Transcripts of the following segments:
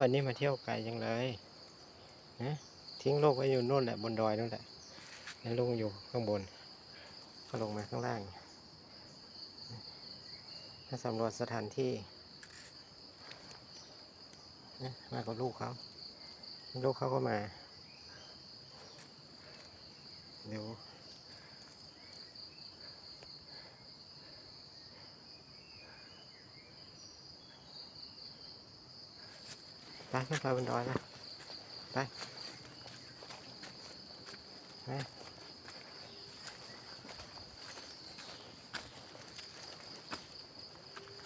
วันนี้มาเที่ยวไกลจังเลยนะทิ้งโลกไว้อยู่นู่นแหละบนดอยนู่นแหละแล้วลุงอยู่ข้างบน ก็ลงมาข้างล่างมาสำรวจสถานที่นะมากับลูกเขาลูกเขาก็มาเดี๋ยว ไปขึ้นไปบนดอยนะไปไป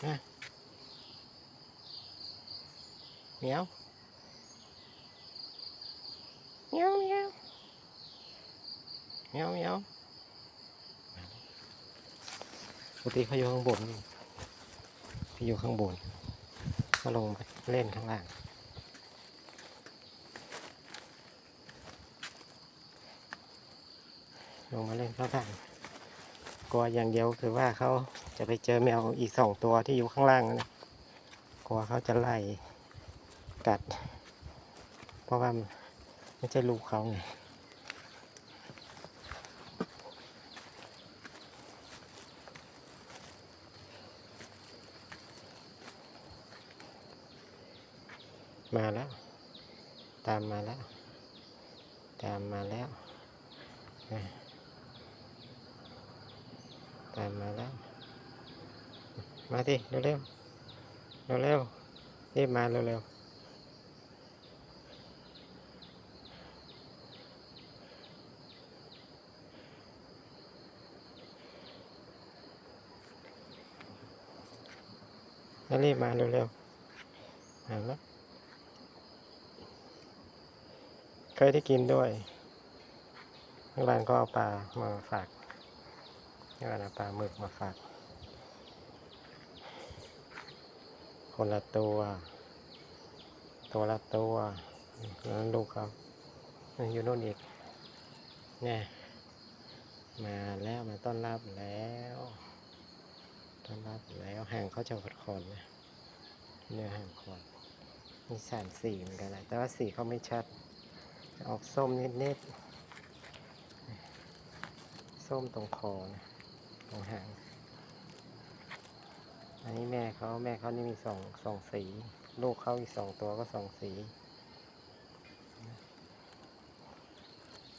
นะเหมียวเหมียวเหมียวเหมียวเหมียวปกติเขาอยู่ข้างบนเขาอยู่ข้างบนก็ลงไปเล่นข้างล่าง ลงมาเล่นข้างล่างกลัวอย่างเดียวคือว่าเขาจะไปเจอแมวอีกสองตัวที่อยู่ข้างล่างนะกลัวเขาจะไล่กัด เพราะว่าไม่ใช่ลูกเขาไงมาแล้ว ตามมาแล้ว ตามมาแล้วนะ ตามมาแล้ว มาดิเร็วเร็วเร็วเร็วๆรีบมาเร็วเร็วแล้วรีบมาเร็วเร็วมาแล้วเคยได้กินด้วยทางร้านก็เอาปลามาฝาก นี่ว่านปลาหมึกมาฝาก คนละตัว ตัวละตัวแล้วลูกเขาอยู่นู่นอีกเนี่ยมาแล้วมาต้อนรับแล้วต้อนรับแล้วห่างเขาจะขดคอนนะเนื้อห่างคอนมีสามสีเหมือนกันแหละแต่ว่าสีเขาไม่ชัด ออกส้มนิดๆส้มตรงคอนะ ตรงหาง อันนี้แม่เขาแม่เขานี่มีสองสองสี ลูกเขาอีกสองตัวก็สองสี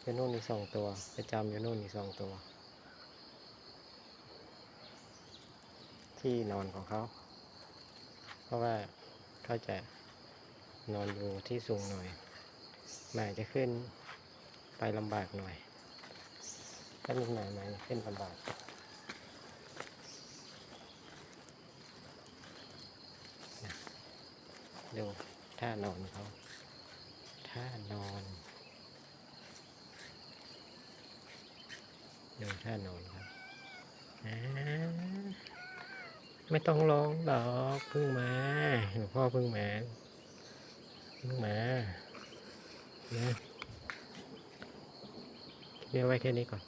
เป็นนู่นอีกสองตัวไปจำอยู่นู่นอีกสองตัว ที่นอนของเขา เพราะว่าเขาจะนอนอยู่ที่สูงหน่อยหมาจะขึ้นไปลำบากหน่อย ถ้ามีหมาหมาขึ้นลำบาก ดูท่านอนเขาท่านอนดูท่านอนครับไม่ต้องร้องดอกเพิ่งมาหลวงพ่อเพิ่งมาเพิ่งมานะเรียกไว้แค่นี้ก่อน